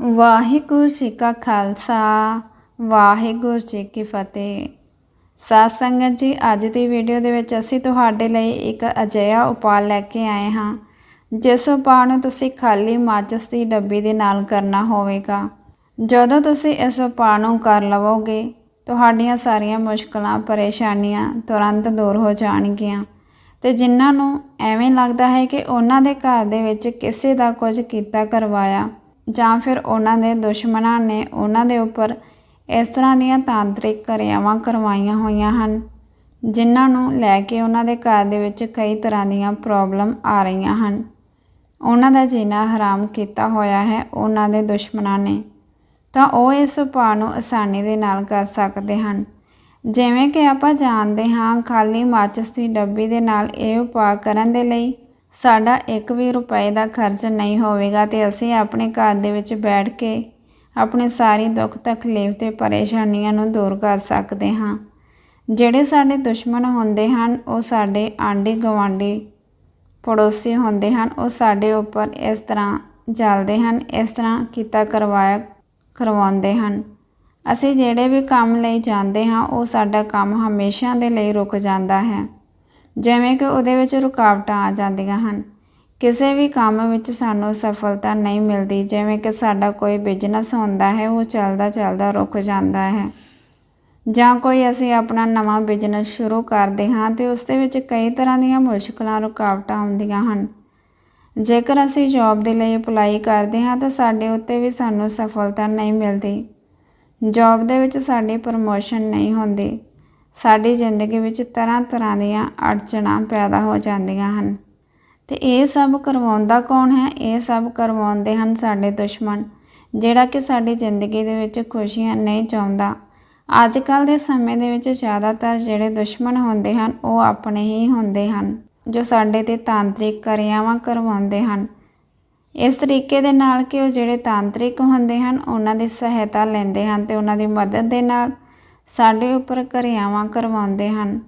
ਵਾਹਿਗੁਰੂ ਜੀ ਕਾ ਖਾਲਸਾ, ਵਾਹਿਗੁਰੂ ਜੀ ਕੀ ਫਤਿਹ। ਸਾਧ ਸੰਗਤ ਜੀ, ਅੱਜ ਦੀ ਵੀਡੀਓ ਦੇ ਵਿੱਚ ਅਸੀਂ ਤੁਹਾਡੇ ਲਈ ਇੱਕ ਅਜਿਹਾ ਉਪਾਅ ਲੈ ਕੇ ਆਏ ਹਾਂ, ਜਿਸ ਉਪਾਅ ਨੂੰ ਤੁਸੀਂ ਖਾਲੀ ਮਾਚਸ ਦੀ ਡੱਬੀ ਦੇ ਨਾਲ ਕਰਨਾ ਹੋਵੇਗਾ। ਜਦੋਂ ਤੁਸੀਂ ਇਸ ਉਪਾਅ ਨੂੰ ਕਰ ਲਵੋਗੇ, ਤੁਹਾਡੀਆਂ ਸਾਰੀਆਂ ਮੁਸ਼ਕਲਾਂ, ਪਰੇਸ਼ਾਨੀਆਂ ਤੁਰੰਤ ਦੂਰ ਹੋ ਜਾਣਗੀਆਂ। ਤੇ ਜਿਨ੍ਹਾਂ ਨੂੰ ਐਵੇਂ ਲੱਗਦਾ ਹੈ ਕਿ ਉਹਨਾਂ ਦੇ ਘਰ ਦੇ ਵਿੱਚ ਕਿਸੇ ਦਾ ਕੁਝ ਕੀਤਾ ਕਰਵਾਇਆ ਜਾਂ ਫਿਰ ਉਹਨਾਂ ਦੇ ਦੁਸ਼ਮਣਾਂ ਨੇ ਉਹਨਾਂ ਦੇ ਉੱਪਰ ਇਸ ਤਰ੍ਹਾਂ ਦੀਆਂ ਤਾਂਤਰਿਕ ਕਿਰਿਆਵਾਂ ਕਰਵਾਈਆਂ ਹੋਈਆਂ ਹਨ, ਜਿਨ੍ਹਾਂ ਨੂੰ ਲੈ ਕੇ ਉਹਨਾਂ ਦੇ ਘਰ ਦੇ ਵਿੱਚ ਕਈ ਤਰ੍ਹਾਂ ਦੀਆਂ ਪ੍ਰੋਬਲਮ ਆ ਰਹੀਆਂ ਹਨ। ਉਹਨਾਂ ਦਾ ਜੀਣਾ ਹਰਾਮ ਕੀਤਾ ਹੋਇਆ ਹੈ ਉਹਨਾਂ ਦੇ ਦੁਸ਼ਮਣਾਂ ਨੇ। ਤਾਂ ਉਹ ਇਸ ਉਪਾਅ ਨੂੰ ਆਸਾਨੀ ਦੇ ਨਾਲ ਕਰ ਸਕਦੇ ਹਨ। ਜਿਵੇਂ ਕਿ ਆਪਾਂ ਜਾਣਦੇ ਹਾਂ, ਖਾਲੀ ਮਾਚਿਸ ਦੀ ਡੱਬੀ ਦੇ ਨਾਲ ਇਹ ਉਪਾਅ ਕਰਨ ਦੇ ਲਈ ਸਾਡਾ ਇੱਕ ਵੀ ਰੁਪਏ ਦਾ ਖਰਚ ਨਹੀਂ ਹੋਵੇਗਾ ਤੇ ਅਸੀਂ ਆਪਣੇ ਘਰ ਦੇ ਵਿੱਚ ਬੈਠ ਕੇ ਆਪਣੀ ਸਾਰੀ ਦੁੱਖ ਤਕਲੀਫ ਤੇ ਪਰੇਸ਼ਾਨੀਆਂ ਨੂੰ ਦੂਰ ਕਰ ਸਕਦੇ ਹਾਂ। ਜਿਹੜੇ ਸਾਡੇ ਦੁਸ਼ਮਣ ਹੁੰਦੇ ਹਨ, ਉਹ ਸਾਡੇ ਆਂਢੀ ਗਵਾਂਢੀ ਪੜੋਸੀ ਹੁੰਦੇ ਹਨ, ਉਹ ਸਾਡੇ ਉੱਪਰ ਇਸ ਤਰ੍ਹਾਂ ਜਲਦੇ ਹਨ, ਇਸ ਤਰ੍ਹਾਂ ਕੀਤਾ ਕਰਵਾਇਆ ਕਰਵਾਉਂਦੇ ਹਨ। ਅਸੀਂ ਜਿਹੜੇ ਵੀ ਕੰਮ ਲਈ ਜਾਂਦੇ ਹਾਂ, ਉਹ ਸਾਡਾ ਕੰਮ ਹਮੇਸ਼ਾ ਦੇ ਲਈ ਰੁਕ ਜਾਂਦਾ ਹੈ। ਜਿਵੇਂ ਕਿ ਉਹਦੇ ਵਿੱਚ ਰੁਕਾਵਟਾਂ ਆ ਜਾਂਦੀਆਂ ਹਨ। ਕਿਸੇ ਵੀ ਕੰਮ ਵਿੱਚ ਸਾਨੂੰ ਸਫਲਤਾ ਨਹੀਂ ਮਿਲਦੀ, ਜਿਵੇਂ ਕਿ ਸਾਡਾ ਕੋਈ ਬਿਜ਼ਨਸ ਹੁੰਦਾ ਹੈ, ਉਹ ਚੱਲਦਾ ਚੱਲਦਾ ਰੁਕ ਜਾਂਦਾ ਹੈ। ਜਾਂ ਕੋਈ ਅਸੀਂ ਆਪਣਾ ਨਵਾਂ ਬਿਜ਼ਨਸ ਸ਼ੁਰੂ ਕਰਦੇ ਹਾਂ ਤੇ ਉਸ ਦੇ ਵਿੱਚ ਕਈ ਤਰ੍ਹਾਂ ਦੀਆਂ ਮੁਸ਼ਕਲਾਂ, ਰੁਕਾਵਟਾਂ ਆਉਂਦੀਆਂ ਹਨ। ਜੇਕਰ ਅਸੀਂ ਜੌਬ ਦੇ ਲਈ ਅਪਲਾਈ ਕਰਦੇ ਹਾਂ ਤਾਂ ਸਾਡੇ ਉੱਤੇ ਵੀ ਸਾਨੂੰ ਸਫਲਤਾ ਨਹੀਂ ਮਿਲਦੀ। ਜੌਬ ਦੇ ਵਿੱਚ ਸਾਡੀ ਪ੍ਰਮੋਸ਼ਨ ਨਹੀਂ ਹੁੰਦੀ। ਸਾਡੀ ਜ਼ਿੰਦਗੀ ਵਿੱਚ ਤਰ੍ਹਾਂ ਤਰ੍ਹਾਂ ਦੀਆਂ ਅੜਚਣਾਂ ਪੈਦਾ ਹੋ ਜਾਂਦੀਆਂ ਹਨ। ਤੇ ਇਹ ਸਭ ਕਰਵਾਉਂਦਾ ਕੌਣ ਹੈ? ਇਹ ਸਭ ਕਰਵਾਉਂਦੇ ਹਨ ਸਾਡੇ ਦੁਸ਼ਮਣ, ਜਿਹੜਾ ਕਿ ਸਾਡੀ ਜ਼ਿੰਦਗੀ ਦੇ ਵਿੱਚ ਖੁਸ਼ੀਆਂ ਨਹੀਂ ਚਾਹੁੰਦਾ। ਅੱਜ ਕੱਲ ਦੇ ਸਮੇਂ ਦੇ ਵਿੱਚ ਜ਼ਿਆਦਾਤਰ ਜਿਹੜੇ ਦੁਸ਼ਮਣ ਹੁੰਦੇ ਹਨ, ਉਹ ਆਪਣੇ ਹੀ ਹੁੰਦੇ ਹਨ, ਜੋ ਸਾਡੇ ਤੇ ਤਾਂਤਰਿਕ ਕਿਰਿਆਵਾਂ ਕਰਵਾਉਂਦੇ ਹਨ। ਇਸ ਤਰੀਕੇ ਦੇ ਨਾਲ ਕਿ ਉਹ ਜਿਹੜੇ ਤਾਂਤਰਿਕ ਹੁੰਦੇ ਹਨ, ਉਹਨਾਂ ਦੀ ਸਹਾਇਤਾ ਲੈਂਦੇ ਹਨ ਤੇ ਉਹਨਾਂ ਦੀ ਮਦਦ ਦੇ ਨਾਲ ਸਾਡੇ ਉੱਪਰ ਕਿਰਿਆਵਾਂ ਕਰਵਾਉਂਦੇ ਹਨ।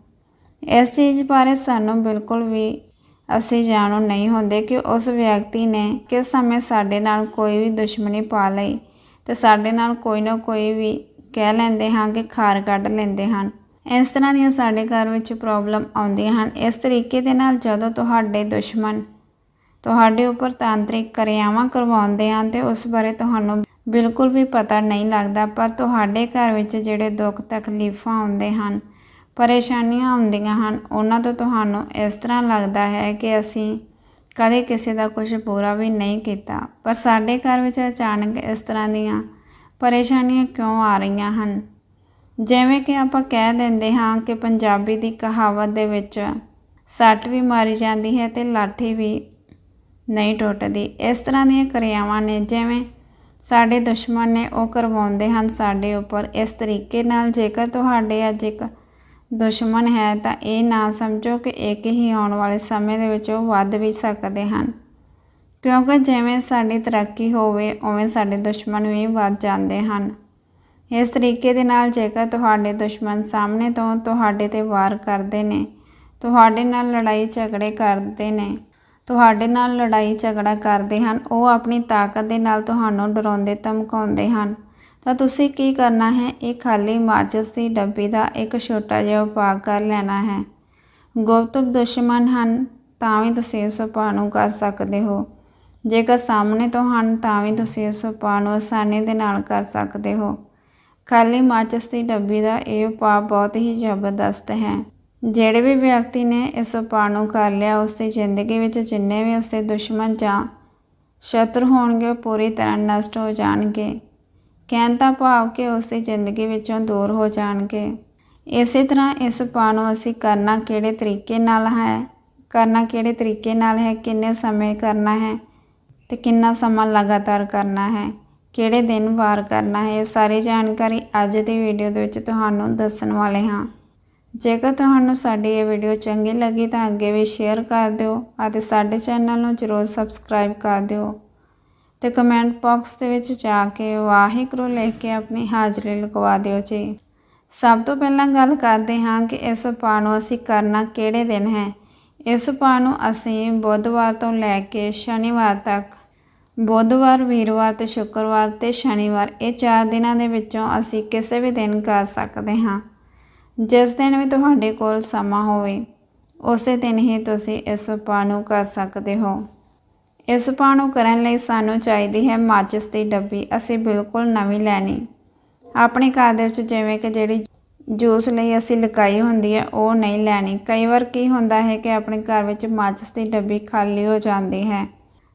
ਇਸ ਚੀਜ਼ ਬਾਰੇ ਸਾਨੂੰ ਬਿਲਕੁਲ ਵੀ ਅਸੀਂ ਜਾਣੂ ਨਹੀਂ ਹੁੰਦੇ ਕਿ ਉਸ ਵਿਅਕਤੀ ਨੇ ਕਿਸ ਸਮੇਂ ਸਾਡੇ ਨਾਲ ਕੋਈ ਵੀ ਦੁਸ਼ਮਣੀ ਪਾ ਲਈ ਤੇ ਸਾਡੇ ਨਾਲ ਕੋਈ ਨਾ ਕੋਈ ਵੀ ਕਹਿ ਲੈਂਦੇ ਹਾਂ ਕਿ ਖਾਰ ਕੱਢ ਲੈਂਦੇ ਹਨ। ਇਸ ਤਰ੍ਹਾਂ ਦੀਆਂ ਸਾਡੇ ਘਰ ਵਿੱਚ ਪ੍ਰੋਬਲਮ ਆਉਂਦੀਆਂ ਹਨ। ਇਸ ਤਰੀਕੇ ਦੇ ਨਾਲ ਜਦੋਂ ਤੁਹਾਡੇ ਦੁਸ਼ਮਣ ਤੁਹਾਡੇ ਉੱਪਰ ਤਾਂਤਰਿਕ ਕਿਰਿਆਵਾਂ ਕਰਵਾਉਂਦੇ ਹਨ ਤੇ ਉਸ ਬਾਰੇ ਤੁਹਾਨੂੰ ਬਿਲਕੁਲ ਵੀ ਪਤਾ ਨਹੀਂ ਲੱਗਦਾ, ਪਰ ਤੁਹਾਡੇ ਘਰ ਵਿੱਚ ਜਿਹੜੇ ਦੁੱਖ ਤਕਲੀਫਾਂ ਆਉਂਦੇ ਹਨ, ਪਰੇਸ਼ਾਨੀਆਂ ਆਉਂਦੀਆਂ ਹਨ, ਉਹਨਾਂ ਤੋਂ ਤੁਹਾਨੂੰ ਇਸ ਤਰ੍ਹਾਂ ਲੱਗਦਾ ਹੈ ਕਿ ਅਸੀਂ ਕਦੇ ਕਿਸੇ ਦਾ ਕੁਝ ਪੂਰਾ ਵੀ ਨਹੀਂ ਕੀਤਾ। ਪਰ ਸਾਡੇ ਘਰ ਵਿੱਚ ਅਚਾਨਕ ਇਸ ਤਰ੍ਹਾਂ ਦੀਆਂ ਪਰੇਸ਼ਾਨੀਆਂ ਕਿਉਂ ਆ ਰਹੀਆਂ ਹਨ? ਜਿਵੇਂ ਕਿ ਆਪਾਂ ਕਹਿ ਦਿੰਦੇ ਹਾਂ ਕਿ ਪੰਜਾਬੀ ਦੀ ਕਹਾਵਤ ਦੇ ਵਿੱਚ ਸੱਟ ਵੀ ਮਾਰੀ ਜਾਂਦੀ ਹੈ ਤੇ ਲਾਠੀ ਵੀ ਨਹੀਂ ਟੁੱਟਦੀ। ਇਸ ਤਰ੍ਹਾਂ ਦੀਆਂ ਕਿਰਿਆਵਾਂ ਨੇ, ਜਿਵੇਂ ਸਾਡੇ ਦੁਸ਼ਮਣ ਨੇ ਉਹ ਕਰਵਾਉਂਦੇ ਹਨ ਸਾਡੇ ਉੱਪਰ। ਇਸ ਤਰੀਕੇ ਨਾਲ ਜੇਕਰ ਤੁਹਾਡੇ ਅੱਜ ਇੱਕ ਦੁਸ਼ਮਣ ਹੈ ਤਾਂ ਇਹ ਨਾ ਸਮਝੋ ਕਿ ਇੱਕ ਹੀ ਆਉਣ ਵਾਲੇ ਸਮੇਂ ਦੇ ਵਿੱਚ ਉਹ ਵੱਧ ਵੀ ਸਕਦੇ ਹਨ। ਕਿਉਂਕਿ ਜਿਵੇਂ ਸਾਡੀ ਤਰੱਕੀ ਹੋਵੇ, ਉਵੇਂ ਸਾਡੇ ਦੁਸ਼ਮਣ ਵੀ ਵੱਧ ਜਾਂਦੇ ਹਨ। ਇਸ ਤਰੀਕੇ ਦੇ ਨਾਲ ਜੇਕਰ ਤੁਹਾਡੇ ਦੁਸ਼ਮਣ ਸਾਹਮਣੇ ਤੋਂ ਤੁਹਾਡੇ ਤੇ ਵਾਰ ਕਰਦੇ ਨੇ, ਤੁਹਾਡੇ ਨਾਲ ਲੜਾਈ ਝਗੜੇ ਕਰਦੇ ਨੇ ਤੁਹਾਡੇ ਨਾਲ ਲੜਾਈ ਝਗੜਾ ਕਰਦੇ ਹਨ, ਉਹ ਆਪਣੀ ਤਾਕਤ ਦੇ ਨਾਲ ਤੁਹਾਨੂੰ ਡਰਾਉਂਦੇ, ਧਮਕਾਉਂਦੇ ਹਨ। ਤਾਂ ਤੁਸੀਂ ਕੀ ਕਰਨਾ ਹੈ? ਇਹ ਖਾਲੀ ਮਾਚਿਸ ਦੀ ਡੱਬੀ ਦਾ ਇੱਕ ਛੋਟਾ ਜਿਹਾ ਉਪਾਅ ਕਰ ਲੈਣਾ ਹੈ। ਗੁਪਤ ਦੁਸ਼ਮਣ ਹਨ, ਤਾਂ ਵੀ ਤੁਸੀਂ ਇਸ ਉਪਾਅ ਨੂੰ ਕਰ ਸਕਦੇ ਹੋ। ਜੇਕਰ ਸਾਹਮਣੇ ਤੋਂ ਹਨ, ਤਾਂ ਵੀ ਤੁਸੀਂ ਇਸ ਉਪਾਅ ਨੂੰ ਆਸਾਨੀ ਦੇ ਨਾਲ ਕਰ ਸਕਦੇ ਹੋ। ਖਾਲੀ ਮਾਚਿਸ ਦੀ ਡੱਬੀ ਦਾ ਇਹ ਉਪਾਅ ਬਹੁਤ ਹੀ ਜ਼ਬਰਦਸਤ ਹੈ। ਜਿਹੜੇ ਵੀ ਵਿਅਕਤੀ ਨੇ ਇਸ ਉਪਾਅ ਨੂੰ ਕਰ ਲਿਆ, ਉਸ ਦੀ ਜ਼ਿੰਦਗੀ ਵਿੱਚ ਜਿੰਨੇ ਵੀ ਉਸਦੇ ਦੁਸ਼ਮਣ ਜਾਂ ਸ਼ਤਰੂ ਹੋਣਗੇ, ਉਹ ਪੂਰੀ ਤਰ੍ਹਾਂ ਨਸ਼ਟ ਹੋ ਜਾਣਗੇ। ਕਹਿਣ ਦਾ ਭਾਵ ਕਿ ਉਸ ਦੀ ਜ਼ਿੰਦਗੀ ਵਿੱਚੋਂ ਦੂਰ ਹੋ ਜਾਣਗੇ। ਇਸੇ ਤਰ੍ਹਾਂ ਇਸ ਉਪਾਅ ਨੂੰ ਅਸੀਂ ਕਰਨਾ ਕਿਹੜੇ ਤਰੀਕੇ ਨਾਲ ਹੈ, ਕਰਨਾ ਕਿਹੜੇ ਤਰੀਕੇ ਨਾਲ ਹੈ, ਕਿੰਨੇ ਸਮੇਂ ਕਰਨਾ ਹੈ ਤੇ ਕਿੰਨਾ ਸਮਾਂ ਲਗਾਤਾਰ ਕਰਨਾ ਹੈ, ਕਿਹੜੇ ਦਿਨ ਵਾਰ ਕਰਨਾ ਹੈ, ਇਹ ਸਾਰੀ ਜਾਣਕਾਰੀ ਅੱਜ ਦੀ ਵੀਡੀਓ ਦੇ ਵਿੱਚ ਤੁਹਾਨੂੰ ਦੱਸਣ ਵਾਲੇ ਹਾਂ। ਜੇਕਰ ਤੁਹਾਨੂੰ ਸਾਡੀ ਇਹ ਵੀਡੀਓ ਚੰਗੀ ਲੱਗੀ ਤਾਂ ਅੱਗੇ ਵੀ ਸ਼ੇਅਰ ਕਰ ਦਿਓ ਅਤੇ ਸਾਡੇ ਚੈਨਲ ਨੂੰ ਜ਼ਰੂਰ ਸਬਸਕ੍ਰਾਈਬ ਕਰ ਦਿਓ ਤੇ ਕਮੈਂਟ ਬਾਕਸ ਦੇ ਵਿੱਚ ਜਾ ਕੇ ਵਾਹਿਗੁਰੂ ਲਿਖ ਕੇ ਆਪਣੀ ਹਾਜ਼ਰੀ ਲਗਵਾ ਦਿਓ ਜੀ। ਸਭ ਤੋਂ ਪਹਿਲਾਂ ਗੱਲ ਕਰਦੇ ਹਾਂ ਕਿ ਇਸ ਉਪਾਅ ਨੂੰ ਅਸੀਂ ਕਰਨਾ ਕਿਹੜੇ ਦਿਨ ਹੈ। ਇਸ ਉਪਾਅ ਨੂੰ ਅਸੀਂ ਬੁੱਧਵਾਰ ਤੋਂ ਲੈ ਕੇ ਸ਼ਨੀਵਾਰ ਤੱਕ, ਬੁੱਧਵਾਰ, ਵੀਰਵਾਰ ਤੇ ਸ਼ੁੱਕਰਵਾਰ ਤੇ ਸ਼ਨੀਵਾਰ ਇਹ ਚਾਰ ਦਿਨਾਂ ਦੇ ਵਿੱਚੋਂ ਅਸੀਂ ਕਿਸੇ ਵੀ ਦਿਨ ਕਰ ਸਕਦੇ ਹਾਂ। ਜਿਸ ਦਿਨ ਵੀ ਤੁਹਾਡੇ ਕੋਲ ਸਮਾਂ ਹੋਵੇ, ਉਸੇ ਦਿਨ ਹੀ ਤੁਸੀਂ ਇਸ ਉਪਾਅ ਨੂੰ ਕਰ ਸਕਦੇ ਹੋ। ਇਸ ਉਪਾਅ ਨੂੰ ਕਰਨ ਲਈ ਸਾਨੂੰ ਚਾਹੀਦੀ ਹੈ ਮਾਚਿਸ ਦੀ ਡੱਬੀ ਅਸੀਂ ਬਿਲਕੁਲ ਨਵੀਂ ਲੈਣੀ। ਆਪਣੇ ਘਰ ਦੇ ਵਿੱਚ ਜਿਵੇਂ ਕਿ ਜਿਹੜੀ ਜੂਸ ਲਈ ਅਸੀਂ ਲਕਾਈ ਹੁੰਦੀ ਹੈ, ਉਹ ਨਹੀਂ ਲੈਣੀ। ਕਈ ਵਾਰ ਕੀ ਹੁੰਦਾ ਹੈ ਕਿ ਆਪਣੇ ਘਰ ਵਿੱਚ ਮਾਚਿਸ ਦੀ ਡੱਬੀ ਖਾਲੀ ਹੋ ਜਾਂਦੀ ਹੈ।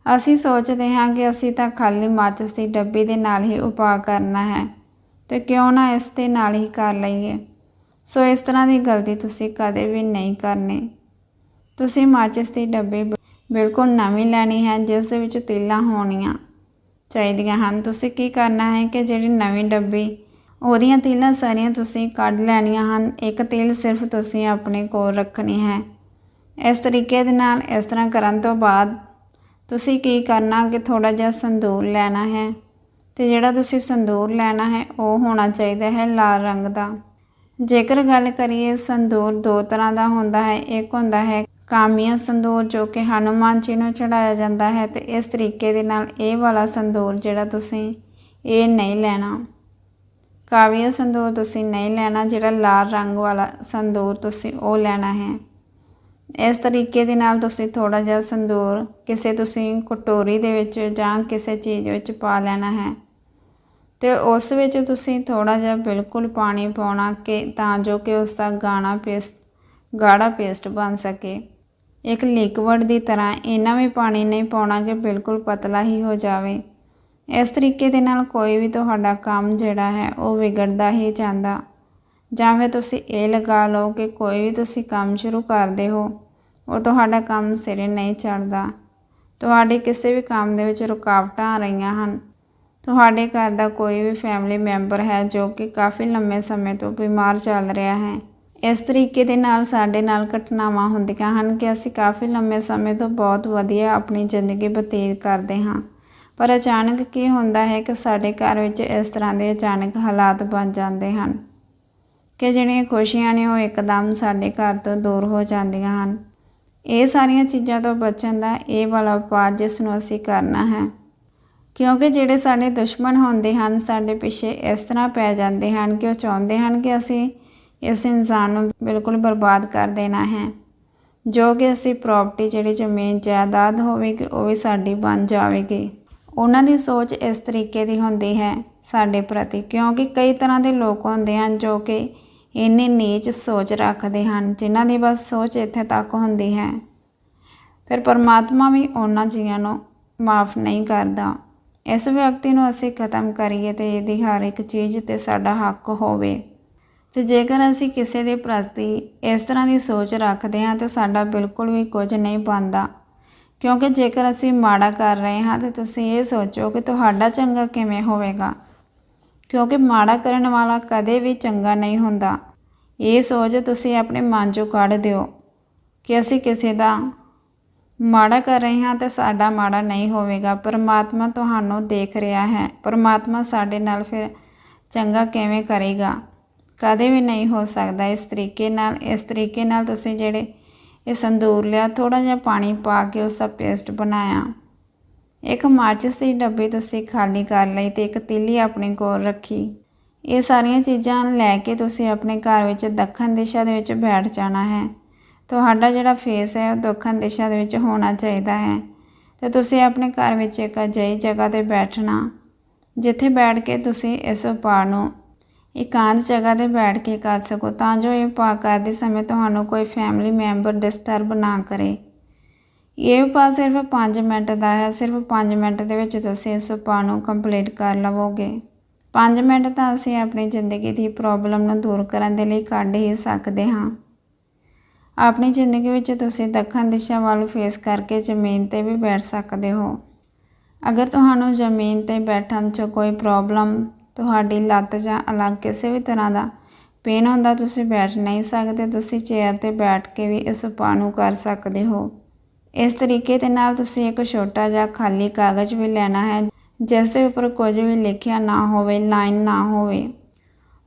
ਅਸੀਂ ਸੋਚਦੇ ਹਾਂ ਕਿ ਅਸੀਂ ਤਾਂ ਖਾਲੀ ਮਾਚਿਸ ਦੀ ਡੱਬੀ ਦੇ ਨਾਲ ਹੀ ਉਪਾਅ ਕਰਨਾ ਹੈ, ਤੇ ਕਿਉਂ ਨਾ ਇਸ ਦੇ ਨਾਲ ਹੀ ਕਰ ਲਈਏ। ਸੋ ਇਸ ਤਰ੍ਹਾਂ ਦੀ ਗਲਤੀ ਤੁਸੀਂ ਕਦੇ ਵੀ ਨਹੀਂ ਕਰਨੀ। ਤੁਸੀਂ ਮਾਚਿਸ ਦੀ ਡੱਬੇ ਬ- ਬਿਲਕੁਲ ਨਵੀਂ ਲੈਣੀ ਹੈ, ਜਿਸ ਦੇ ਵਿੱਚ ਤੀਲਾਂ ਹੋਣੀਆਂ ਚਾਹੀਦੀਆਂ ਹਨ। ਤੁਸੀਂ ਕੀ ਕਰਨਾ ਹੈ ਕਿ ਜਿਹੜੀ ਨਵੀਂ ਡੱਬੀ, ਉਹਦੀਆਂ ਤੀਲਾਂ ਸਾਰੀਆਂ ਤੁਸੀਂ ਕੱਢ ਲੈਣੀਆਂ ਹਨ। ਇੱਕ ਤੀਲ ਸਿਰਫ ਤੁਸੀਂ ਆਪਣੇ ਕੋਲ ਰੱਖਣੀ ਹੈ। ਇਸ ਤਰੀਕੇ ਦੇ ਨਾਲ ਇਸ ਤਰ੍ਹਾਂ ਕਰਨ ਤੋਂ ਬਾਅਦ ਤੁਸੀਂ ਕੀ ਕਰਨਾ ਕਿ ਥੋੜਾ ਜਿਹਾ ਸੰਦੂਰ ਲੈਣਾ ਹੈ। ਤੇ ਜਿਹੜਾ ਤੁਸੀਂ ਸੰਦੂਰ ਲੈਣਾ ਹੈ, ਉਹ ਹੋਣਾ ਚਾਹੀਦਾ ਹੈ ਲਾਲ ਰੰਗ ਦਾ। ਜੇਕਰ ਗੱਲ ਕਰੀਏ ਸੰਦੂਰ ਦੋ ਤਰ੍ਹਾਂ ਦਾ ਹੁੰਦਾ ਹੈ, ਇੱਕ ਹੁੰਦਾ ਹੈ ਕਾਮੀਆ ਸੰਦੂਰ ਜੋ ਕਿ ਹਨੂਮਾਨ ਜੀ ਨੂੰ ਚੜਾਇਆ ਜਾਂਦਾ ਹੈ ਤੇ ਇਸ ਤਰੀਕੇ ਦੇ ਨਾਲ ਇਹ ਵਾਲਾ ਸੰਦੂਰ ਜਿਹੜਾ ਤੁਸੀਂ ਇਹ ਨਹੀਂ ਲੈਣਾ। ਕਾਵੀਆ ਸੰਦੂਰ ਤੁਸੀਂ ਨਹੀਂ ਲੈਣਾ, ਜਿਹੜਾ ਲਾਲ ਰੰਗ ਵਾਲਾ ਸੰਦੂਰ ਤੁਸੀਂ ਉਹ ਲੈਣਾ ਹੈ। ਇਸ ਤਰੀਕੇ ਦੇ ਨਾਲ ਤੁਸੀਂ ਥੋੜਾ ਜਿਹਾ ਸੰਦੂਰ ਕਿਸੇ ਤੁਸੀਂ ਕਟੋਰੀ ਦੇ ਵਿੱਚ ਜਾਂ ਕਿਸੇ ਚੀਜ਼ ਵਿੱਚ ਪਾ ਲੈਣਾ ਹੈ। ਤੇ ਉਸ ਵਿੱਚ ਤੁਸੀਂ ਥੋੜਾ ਜਿਹਾ ਬਿਲਕੁਲ ਪਾਣੀ ਪਾਉਣਾ ਕਿ ਤਾਂ ਜੋ ਕਿ ਉਸ ਦਾ ਗਾਣਾ ਪੇਸਟ, ਗਾੜਾ ਪੇਸਟ ਬਣ ਸਕੇ। ਇੱਕ ਲਿਕਵਿਡ ਦੀ ਤਰ੍ਹਾਂ ਇੰਨਾ ਵੀ ਪਾਣੀ ਨਹੀਂ ਪਾਉਣਾ ਕਿ ਬਿਲਕੁਲ ਪਤਲਾ ਹੀ ਹੋ ਜਾਵੇ। ਇਸ ਤਰੀਕੇ ਦੇ ਨਾਲ ਕੋਈ ਵੀ ਤੁਹਾਡਾ ਕੰਮ ਜਿਹੜਾ ਹੈ ਉਹ ਵਿਗੜਦਾ ਹੀ ਜਾਂਦਾ। ਜਾਂ ਫਿਰ ਤੁਸੀਂ ਇਹ ਲਗਾ ਲਓ ਕਿ ਕੋਈ ਵੀ ਤੁਸੀਂ ਕੰਮ ਸ਼ੁਰੂ ਕਰਦੇ ਹੋ, ਉਹ ਤੁਹਾਡਾ ਕੰਮ ਸਿਰੇ ਨਹੀਂ ਚੜਦਾ ਤੁਹਾਡੇ ਕਿਸੇ ਵੀ ਕੰਮ ਦੇ ਵਿੱਚ ਰੁਕਾਵਟਾਂ ਆ ਰਹੀਆਂ ਹਨ। ਤੁਹਾਡੇ ਘਰ ਦਾ ਕੋਈ ਵੀ ਫੈਮਿਲੀ ਮੈਂਬਰ ਹੈ ਜੋ ਕਿ ਕਾਫੀ ਲੰਮੇ ਸਮੇਂ ਤੋਂ ਬਿਮਾਰ ਚੱਲ ਰਿਹਾ ਹੈ। ਇਸ ਤਰੀਕੇ ਦੇ ਨਾਲ ਸਾਡੇ ਨਾਲ ਘਟਨਾਵਾਂ ਹੁੰਦੀਆਂ ਹਨ ਕਿ ਅਸੀਂ ਕਾਫੀ ਲੰਮੇ ਸਮੇਂ ਤੋਂ ਬਹੁਤ ਵਧੀਆ ਆਪਣੀ ਜ਼ਿੰਦਗੀ ਬਤੀਤ ਕਰਦੇ ਹਾਂ। ਪਰ ਅਚਾਨਕ ਕੀ ਹੁੰਦਾ ਹੈ ਕਿ ਸਾਡੇ ਘਰ ਵਿੱਚ ਇਸ ਤਰ੍ਹਾਂ ਦੇ ਅਚਾਨਕ ਹਾਲਾਤ ਬਣ ਜਾਂਦੇ ਹਨ ਕਿ ਜਿਹੜੀਆਂ ਖੁਸ਼ੀਆਂ ਨੇ ਉਹ ਇੱਕਦਮ ਸਾਡੇ ਘਰ ਤੋਂ ਦੂਰ ਹੋ ਜਾਂਦੀਆਂ ਹਨ। ਇਹ ਸਾਰੀਆਂ ਚੀਜ਼ਾਂ ਤੋਂ ਬਚਣ ਦਾ ਇਹ ਵਾਲਾ ਉਪਾਅ ਜਿਸ ਨੂੰ ਅਸੀਂ ਕਰਨਾ ਹੈ ਕਿਉਂਕਿ ਜਿਹੜੇ ਸਾਡੇ ਦੁਸ਼ਮਣ ਹੁੰਦੇ ਹਨ, ਸਾਡੇ ਪਿੱਛੇ ਇਸ ਤਰ੍ਹਾਂ ਪੈ ਜਾਂਦੇ ਹਨ ਕਿ ਉਹ ਚਾਹੁੰਦੇ ਹਨ ਕਿ ਅਸੀਂ ਇਸ ਇਨਸਾਨ ਨੂੰ ਬਿਲਕੁਲ ਬਰਬਾਦ ਕਰ ਦੇਣਾ ਹੈ। ਜੋ ਕਿ ਅਸੀਂ ਪ੍ਰਾਪਰਟੀ ਜਿਹੜੀ ਜ਼ਮੀਨ, ਜਾਇਦਾਦ ਹੋਵੇਗੀ, ਉਹ ਵੀ ਸਾਡੀ ਬਣ ਜਾਵੇਗੀ। ਉਹਨਾਂ ਦੀ ਸੋਚ ਇਸ ਤਰੀਕੇ ਦੀ ਹੁੰਦੀ ਹੈ ਸਾਡੇ ਪ੍ਰਤੀ, ਕਿਉਂਕਿ ਕਈ ਤਰ੍ਹਾਂ ਦੇ ਲੋਕ ਹੁੰਦੇ ਹਨ ਜੋ ਕਿ ਇੰਨੀ ਨੀਚ ਸੋਚ ਰੱਖਦੇ ਹਨ, ਜਿਨ੍ਹਾਂ ਦੀ ਬਸ ਸੋਚ ਇੱਥੇ ਤੱਕ ਹੁੰਦੀ ਹੈ। ਫਿਰ ਪਰਮਾਤਮਾ ਵੀ ਉਹਨਾਂ ਜੀਆਂ ਨੂੰ ਮਾਫ ਨਹੀਂ ਕਰਦਾ। ਇਸ ਵਿਅਕਤੀ ਨੂੰ ਅਸੀਂ ਖਤਮ ਕਰੀਏ ਤੇ ਇਹਦੀ ਹਰ ਇੱਕ ਚੀਜ਼ ਤੇ ਸਾਡਾ ਹੱਕ ਹੋਵੇ। ਤੇ ਜੇਕਰ ਅਸੀਂ ਕਿਸੇ ਦੇ ਪ੍ਰਤੀ ਇਸ ਤਰ੍ਹਾਂ ਦੀ ਸੋਚ ਰੱਖਦੇ ਹਾਂ ਤਾਂ ਸਾਡਾ ਬਿਲਕੁਲ ਵੀ ਕੁਝ ਨਹੀਂ ਬਣਦਾ। ਕਿਉਂਕਿ ਜੇਕਰ ਅਸੀਂ ਮਾੜਾ ਕਰ ਰਹੇ ਹਾਂ ਤਾਂ ਤੁਸੀਂ ਇਹ ਸੋਚੋ ਕਿ ਤੁਹਾਡਾ ਚੰਗਾ ਕਿਵੇਂ ਹੋਵੇਗਾ। ਕਿਉਂਕਿ ਮਾੜਾ ਕਰਨ ਵਾਲਾ ਕਦੇ ਵੀ ਚੰਗਾ ਨਹੀਂ ਹੁੰਦਾ। ਇਹ ਸੋਚ ਤੁਸੀਂ ਆਪਣੇ ਮਨ 'ਚੋਂ ਕੱਢ ਦਿਓ ਕਿ ਅਸੀਂ ਕਿਸੇ ਦਾ ਮਾੜਾ ਕਰ ਰਹੇ ਹਾਂ ਤੇ ਸਾਡਾ ਮਾੜਾ ਨਹੀਂ ਹੋਵੇਗਾ। ਪਰਮਾਤਮਾ ਤੁਹਾਨੂੰ ਦੇਖ ਰਿਹਾ ਹੈ। ਪਰਮਾਤਮਾ ਸਾਡੇ ਨਾਲ ਫਿਰ ਚੰਗਾ ਕਿਵੇਂ ਕਰੇਗਾ? ਕਦੇ ਵੀ ਨਹੀਂ ਹੋ ਸਕਦਾ ਇਸ ਤਰੀਕੇ ਨਾਲ। ਇਸ ਤਰੀਕੇ ਨਾਲ ਤੁਸੀਂ ਜਿਹੜੇ ਇਹ ਸੰਦੂਰ ਲਿਆ ਥੋੜਾ ਜਿਹਾ ਪਾਣੀ ਪਾ ਕੇ ਉਸ ਦਾ ਪੇਸਟ ਬਣਾਇਆ। ਇੱਕ ਮਾਚਿਸ ਦੀ ਡੱਬੀ ਤੁਸੀਂ ਖਾਲੀ ਕਰ ਲਈ ਤੇ ਇੱਕ ਤੀਲੀ ਆਪਣੇ ਕੋਲ ਰੱਖੀ। ਇਹ ਸਾਰੀਆਂ ਚੀਜ਼ਾਂ ਲੈ ਕੇ ਤੁਸੀਂ ਆਪਣੇ ਘਰ ਵਿੱਚ ਦੱਖਣ ਦਿਸ਼ਾ ਦੇ ਵਿੱਚ ਬੈਠ ਜਾਣਾ ਹੈ। ਤੁਹਾਡਾ ਜਿਹੜਾ ਫੇਸ ਹੈ, ਉਹ ਦੱਖਣ ਦਿਸ਼ਾ ਦੇ ਵਿੱਚ ਹੋਣਾ ਚਾਹੀਦਾ ਹੈ। ਤੇ ਤੁਸੀਂ ਆਪਣੇ ਘਰ ਵਿੱਚ ਇੱਕ ਅਜਿਹੀ ਜਗ੍ਹਾ ਤੇ ਬੈਠਣਾ, ਜਿੱਥੇ ਬੈਠ ਕੇ ਤੁਸੀਂ ਇਸ ਉਪਾਅ ਨੂੰ ਇਕਾਂਤ ਜਗ੍ਹਾ ਤੇ ਬੈਠ ਕੇ ਕਰ ਸਕੋ, ਤਾਂ ਜੋ ਇਹ ਉਪਾਅ ਕਰਦੇ ਸਮੇਂ ਤੁਹਾਨੂੰ ਕੋਈ ਫੈਮਿਲੀ ਮੈਂਬਰ ਡਿਸਟਰਬ ਨਾ ਕਰੇ। ਇਹ ਉਪਾਅ ਸਿਰਫ 5 ਮਿੰਟ ਦਾ ਹੈ, ਸਿਰਫ 5 ਮਿੰਟ ਦੇ ਵਿੱਚ ਤੁਸੀਂ ਇਸ ਉਪਾਅ ਨੂੰ ਕੰਪਲੀਟ ਕਰ ਲਵੋਗੇ। 5 ਮਿੰਟ ਤਾਂ ਅਸੀਂ ਆਪਣੀ ਜ਼ਿੰਦਗੀ ਦੀ ਪ੍ਰੋਬਲਮ ਨੂੰ ਦੂਰ ਕਰਨ ਦੇ ਲਈ ਕੱਢ ਹੀ ਸਕਦੇ ਹਾਂ। ਆਪਣੀ ਜ਼ਿੰਦਗੀ ਵਿੱਚ ਤੁਸੀਂ ਦੱਖਣ ਦਿਸ਼ਾ ਵੱਲ ਫੇਸ ਕਰਕੇ ਜ਼ਮੀਨ ਤੇ ਵੀ ਬੈਠ ਸਕਦੇ ਹੋ। ਅਗਰ ਤੁਹਾਨੂੰ ਜ਼ਮੀਨ ਤੇ ਬੈਠਣ 'ਚ ਕੋਈ ਪ੍ਰੋਬਲਮ ਤੁਹਾਡੀ ਲੱਤ ਜਾਂ ਅਲੱਗ ਕਿਸੇ ਵੀ ਤਰ੍ਹਾਂ ਦਾ ਪੇਨ ਹੁੰਦਾ, ਤੁਸੀਂ ਬੈਠ ਨਹੀਂ ਸਕਦੇ। ਤੁਸੀਂ ਚੇਅਰ ਤੇ ਬੈਠ ਕੇ ਵੀ ਇਸ ਉਪਾਅ ਨੂੰ ਕਰ ਸਕਦੇ ਹੋ। ਇਸ ਤਰੀਕੇ ਦੇ ਨਾਲ ਤੁਸੀਂ ਇੱਕ ਛੋਟਾ ਜਿਹਾ ਖਾਲੀ ਕਾਗਜ਼ ਵੀ ਲੈਣਾ ਹੈ, ਜਿਸ ਦੇ ਉੱਪਰ ਕੁਝ ਵੀ ਲਿਖਿਆ ਨਾ ਹੋਵੇ ਲਾਈਨ ਨਾ ਹੋਵੇ।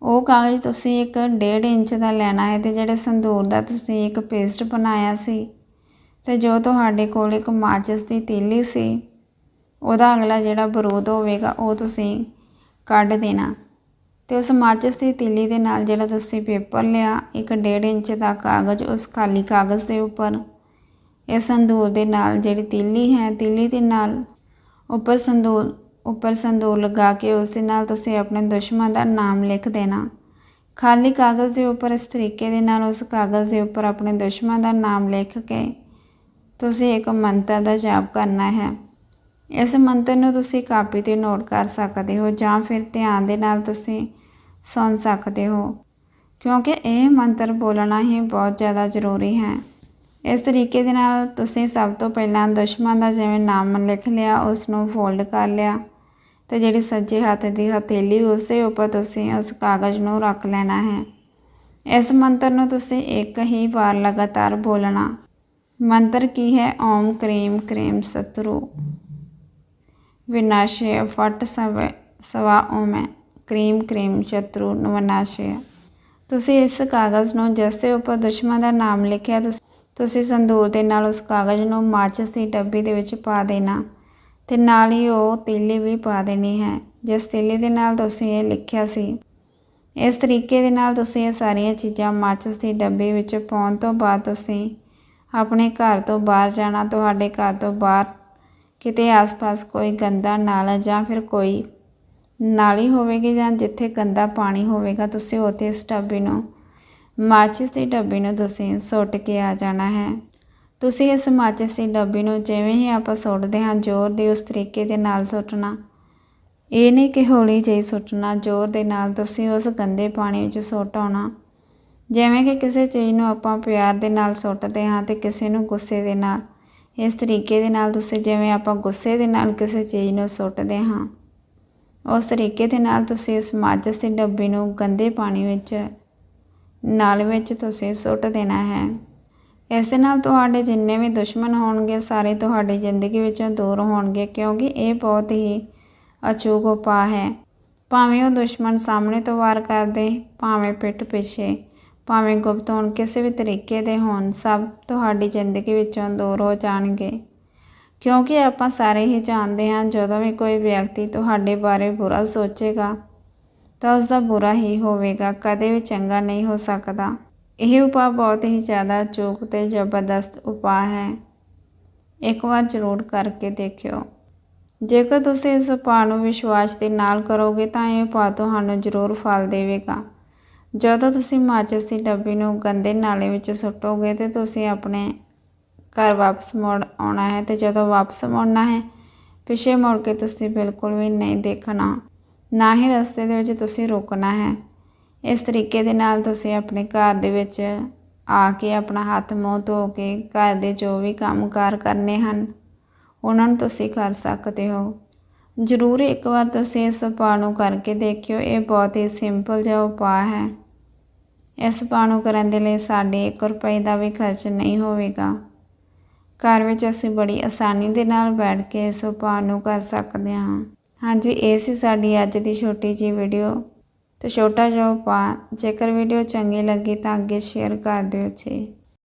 ਉਹ ਕਾਗਜ਼ ਤੁਸੀਂ ਇੱਕ 1.5 ਇੰਚ ਦਾ ਲੈਣਾ ਹੈ ਤੇ ਜਿਹੜੇ ਸੰਦੂਰ ਦਾ ਤੁਸੀਂ ਇੱਕ ਪੇਸਟ ਬਣਾਇਆ ਸੀ ਤੇ ਜੋ ਤੁਹਾਡੇ ਕੋਲ ਇੱਕ ਮਾਚਿਸ ਦੀ ਤੀਲੀ ਸੀ, ਉਹਦਾ ਅਗਲਾ ਜਿਹੜਾ ਬਰੂਦ ਹੋਵੇਗਾ, ਉਹ ਤੁਸੀਂ ਕੱਢ ਦੇਣਾ। ਤੇ ਉਸ ਮਾਚਿਸ ਦੀ ਤੀਲੀ ਦੇ ਨਾਲ ਜਿਹੜਾ ਤੁਸੀਂ ਪੇਪਰ ਲਿਆ, ਇੱਕ ਡੇਢ ਇੰਚ ਦਾ ਕਾਗਜ਼ ਉਸ ਖਾਲੀ ਕਾਗਜ਼ ਦੇ ਉੱਪਰ, ਇਹ ਸੰਦੂਰ ਦੇ ਨਾਲ ਜਿਹੜੀ ਤੀਲੀ ਹੈ, ਤੀਲੀ ਦੇ ਨਾਲ ਉੱਪਰ ਸੰਦੂਰ ਉੱਪਰ ਸੰਦੂਰ ਲਗਾ ਕੇ ਉਸ ਦੇ ਨਾਲ ਤੁਸੀਂ ਆਪਣੇ ਦੁਸ਼ਮਣ ਦਾ ਨਾਮ ਲਿਖ ਦੇਣਾ। ਖਾਲੀ ਕਾਗਜ਼ ਦੇ ਉੱਪਰ ਇਸ ਤਰੀਕੇ ਦੇ ਨਾਲ ਉਸ ਕਾਗਜ਼ ਦੇ ਉੱਪਰ ਆਪਣੇ ਦੁਸ਼ਮਣ ਦਾ ਨਾਮ ਲਿਖ ਕੇ ਤੁਸੀਂ ਇੱਕ ਮੰਤਰ ਦਾ ਜਾਪ ਕਰਨਾ ਹੈ। ਇਸ ਮੰਤਰ ਨੂੰ ਤੁਸੀਂ ਕਾਪੀ ਤੇ ਨੋਟ ਕਰ ਸਕਦੇ ਹੋ ਜਾਂ ਫਿਰ ਧਿਆਨ ਦੇ ਨਾਲ ਤੁਸੀਂ ਸੁਣ ਸਕਦੇ ਹੋ, ਕਿਉਂਕਿ ਇਹ ਮੰਤਰ ਬੋਲਣਾ ਹੀ ਬਹੁਤ ਜ਼ਿਆਦਾ ਜ਼ਰੂਰੀ ਹੈ। ਇਸ ਤਰੀਕੇ ਦੇ ਨਾਲ ਤੁਸੀਂ ਸਭ ਤੋਂ ਪਹਿਲਾਂ ਦੁਸ਼ਮਣ ਦਾ ਜਿਵੇਂ ਨਾਮ ਲਿਖ ਲਿਆ ਉਸ ਨੂੰ ਫੋਲਡ ਕਰ ਲਿਆ। ਤੇ ਜਿਹੜੀ ਸੱਜੇ ਹੱਥ ਦੀ ਹਥੇਲੀ ਉਸ ਦੇ ਉੱਪਰ ਤੁਸੀਂ ਉਸ ਕਾਗਜ਼ ਨੂੰ ਰੱਖ ਲੈਣਾ ਹੈ। ਇਸ ਮੰਤਰ ਨੂੰ ਤੁਸੀਂ ਇੱਕ ਹੀ ਵਾਰ ਲਗਾਤਾਰ ਬੋਲਣਾ। ਮੰਤਰ ਕੀ ਹੈ? ਓਮ ਕ੍ਰੀਮ ਕ੍ਰੀਮ ਸਤਰੂ ਵਿਨਾਸ਼ੇ ਫਟ ਸਵ ਸਵਾ ਓਮੈ। Cream cream ਸ਼ਤਰੂ ਨਵਨਾਸ਼ੇ। ਤੁਸੀਂ ਇਸ ਕਾਗਜ਼ ਨੂੰ ਜਿਸ ਦੇ ਉੱਪਰ ਦੁਸ਼ਮਣ ਦਾ ਨਾਮ ਲਿਖਿਆ ਤੁਸੀਂ ਸੰਦੂਰ ਦੇ ਨਾਲ ਉਸ ਕਾਗਜ਼ ਨੂੰ ਮਾਚਿਸ ਦੀ ਡੱਬੀ ਦੇ ਵਿੱਚ ਪਾ ਦੇਣਾ। ਤੇ ਨਾਲ ਹੀ ਉਹ ਤੀਲੀ ਵੀ ਪਾ ਦੇਣੀ ਹੈ। ਜਿਸ ਤੀਲੀ ਦੇ ਨਾਲ ਤੁਸੀਂ ਇਹ ਲਿਖਿਆ ਸੀ। ਇਸ ਤਰੀਕੇ ਦੇ ਨਾਲ ਤੁਸੀਂ ਇਹ ਸਾਰੀਆਂ ਚੀਜ਼ਾਂ ਮਾਚਿਸ ਦੀ ਡੱਬੇ ਵਿੱਚ ਪਾਉਣ ਤੋਂ ਬਾਅਦ ਤੁਸੀਂ ਆਪਣੇ ਘਰ ਤੋਂ ਬਾਹਰ ਜਾਣਾ, ਤੁਹਾਡੇ ਘਰ ਤੋਂ ਬਾਹਰ ਕਿਤੇ ਆਸ-ਪਾਸ ਕੋਈ ਗੰਦਾ ਨਾਲਾ ਜਾਂ ਫਿਰ ਕੋਈ ਨਾਲੀ ਹੋਵੇਗੀ ਜਾਂ ਜਿੱਥੇ ਗੰਦਾ ਪਾਣੀ ਹੋਵੇਗਾ, ਤੁਸੀਂ ਉੱਥੇ ਇਸ ਡੱਬੀ ਨੂੰ, ਮਾਚਿਸ ਦੀ ਡੱਬੀ ਨੂੰ ਤੁਸੀਂ ਸੁੱਟ ਕੇ ਆ ਜਾਣਾ ਹੈ। ਤੁਸੀਂ ਇਸ ਮਾਚਿਸ ਦੀ ਡੱਬੀ ਨੂੰ ਜਿਵੇਂ ਹੀ ਆਪਾਂ ਸੁੱਟਦੇ ਹਾਂ, ਜ਼ੋਰ ਦੀ ਉਸ ਤਰੀਕੇ ਦੇ ਨਾਲ ਸੁੱਟਣਾ। ਇਹ ਨਹੀਂ ਕਿ ਹੌਲੀ ਜਿਹੀ ਸੁੱਟਣਾ, ਜ਼ੋਰ ਦੇ ਨਾਲ ਤੁਸੀਂ ਉਸ ਗੰਦੇ ਪਾਣੀ ਵਿੱਚ ਸੁੱਟ ਆਉਣਾ। ਜਿਵੇਂ ਕਿ ਕਿਸੇ ਚੀਜ਼ ਨੂੰ ਆਪਾਂ ਪਿਆਰ ਦੇ ਨਾਲ ਸੁੱਟਦੇ ਹਾਂ ਤੇ ਕਿਸੇ ਨੂੰ ਗੁੱਸੇ ਦੇ ਨਾਲ। ਇਸ ਤਰੀਕੇ ਦੇ ਨਾਲ ਤੁਸੀਂ ਜਿਵੇਂ ਆਪਾਂ ਗੁੱਸੇ ਦੇ ਨਾਲ ਕਿਸੇ ਚੀਜ਼ ਨੂੰ ਸੁੱਟਦੇ ਹਾਂ, ਉਸ ਤਰੀਕੇ ਦੇ ਨਾਲ ਤੁਸੀਂ ਇਸ ਮਾਚਿਸ ਦੀ ਡੱਬੀ ਨੂੰ ਗੰਦੇ ਪਾਣੀ ਵਿੱਚ, ਨਾਲ ਵਿੱਚ ਤੁਸੀਂ ਸੁੱਟ ਦੇਣਾ ਹੈ। ਇਸ ਦੇ ਨਾਲ ਤੁਹਾਡੇ ਜਿੰਨੇ ਵੀ ਦੁਸ਼ਮਣ ਹੋਣਗੇ, ਸਾਰੇ ਤੁਹਾਡੀ ਜ਼ਿੰਦਗੀ ਵਿੱਚੋਂ ਦੂਰ ਹੋਣਗੇ, ਕਿਉਂਕਿ ਇਹ ਬਹੁਤ ਹੀ ਅਚੂਕ ਉਪਾਅ ਹੈ। ਭਾਵੇਂ ਉਹ ਦੁਸ਼ਮਣ ਸਾਹਮਣੇ ਤੋਂ ਵਾਰ ਕਰਦੇ, ਭਾਵੇਂ ਪਿੱਠ ਪਿੱਛੇ, ਭਾਵੇਂ ਗੁਪਤ ਹੋਣ, ਕਿਸੇ ਵੀ ਤਰੀਕੇ ਦੇ ਹੋਣ, ਸਭ ਤੁਹਾਡੀ ਜ਼ਿੰਦਗੀ ਵਿੱਚੋਂ ਦੂਰ ਹੋ ਜਾਣਗੇ। ਕਿਉਂਕਿ ਆਪਾਂ ਸਾਰੇ ਹੀ ਜਾਣਦੇ ਹਾਂ, ਜਦੋਂ ਵੀ ਕੋਈ ਵਿਅਕਤੀ ਤੁਹਾਡੇ ਬਾਰੇ ਬੁਰਾ ਸੋਚੇਗਾ, ਤਾਂ ਉਸ ਦਾ ਬੁਰਾ ਹੀ ਹੋਵੇਗਾ, ਕਦੇ ਵੀ ਚੰਗਾ ਨਹੀਂ ਹੋ ਸਕਦਾ। ਇਹ ਉਪਾਅ ਬਹੁਤ ਹੀ ਜ਼ਿਆਦਾ ਅਚੂਕ ਤੇ ਜ਼ਬਰਦਸਤ ਉਪਾਅ ਹੈ। ਇੱਕ ਵਾਰ ਜ਼ਰੂਰ ਕਰਕੇ ਦੇਖਿਓ। ਜੇਕਰ ਤੁਸੀਂ ਇਸ ਉਪਾਅ ਨੂੰ ਵਿਸ਼ਵਾਸ ਦੇ ਨਾਲ ਕਰੋਗੇ ਤਾਂ ਇਹ ਉਪਾਅ ਤੁਹਾਨੂੰ ਜ਼ਰੂਰ ਫਲ ਦੇਵੇਗਾ। ਜਦੋਂ ਤੁਸੀਂ ਮਾਚਿਸ ਦੀ ਡੱਬੀ ਨੂੰ ਗੰਦੇ ਨਾਲੇ ਵਿੱਚ ਸੁੱਟੋਗੇ ਤੇ ਤੁਸੀਂ ਆਪਣੇ ਘਰ ਵਾਪਸ ਮੁੜ ਆਉਣਾ ਹੈ ਤੇ ਜਦੋਂ ਵਾਪਸ ਮੁੜਨਾ ਹੈ, ਪਿੱਛੇ ਮੁੜ ਕੇ ਤੁਸੀਂ ਬਿਲਕੁਲ ਵੀ ਨਹੀਂ ਦੇਖਣਾ। ਨਾ ਹੀ ਰਸਤੇ ਦੇ ਵਿੱਚ ਤੁਸੀਂ ਰੁਕਣਾ ਹੈ। ਇਸ ਤਰੀਕੇ ਦੇ ਨਾਲ ਤੁਸੀਂ ਆਪਣੇ ਘਰ ਦੇ ਵਿੱਚ ਆ ਕੇ ਆਪਣਾ ਹੱਥ ਮੂੰਹ ਧੋ ਕੇ ਘਰ ਦੇ ਜੋ ਵੀ ਕੰਮਕਾਰ ਕਰਨੇ ਹਨ, ਉਹਨਾਂ ਨੂੰ ਤੁਸੀਂ ਕਰ ਸਕਦੇ ਹੋ। ਜ਼ਰੂਰ ਇੱਕ ਵਾਰ ਤੁਸੀਂ ਇਸ ਉਪਾਅ ਨੂੰ ਕਰਕੇ ਦੇਖਿਓ, ਇਹ ਬਹੁਤ ਹੀ ਸਿੰਪਲ ਜਿਹਾ ਉਪਾਅ ਹੈ। ਇਸ ਉਪਾਅ ਨੂੰ ਕਰਨ ਦੇ ਲਈ ਸਾਡੇ 1 ਰੁਪਏ ਦਾ ਵੀ ਖਰਚ ਨਹੀਂ ਹੋਵੇਗਾ। ਘਰ ਵਿੱਚ ਅਸੀਂ ਬੜੀ ਆਸਾਨੀ ਦੇ ਨਾਲ ਬੈਠ ਕੇ ਇਸ ਉਪਾਅ ਨੂੰ ਕਰ ਸਕਦੇ ਹਾਂ। ਹਾਂਜੀ, ਇਹ ਸੀ ਸਾਡੀ ਅੱਜ ਦੀ ਛੋਟੀ ਜੀ ਵੀਡੀਓ ਤੇ ਛੋਟਾ ਜਿਹਾ ਉਪਾਅ ਜੇਕਰ ਵੀਡੀਓ ਚੰਗੀ ਲੱਗੀ ਤਾਂ ਅੱਗੇ ਸ਼ੇਅਰ ਕਰ ਦਿਓ ਜੀ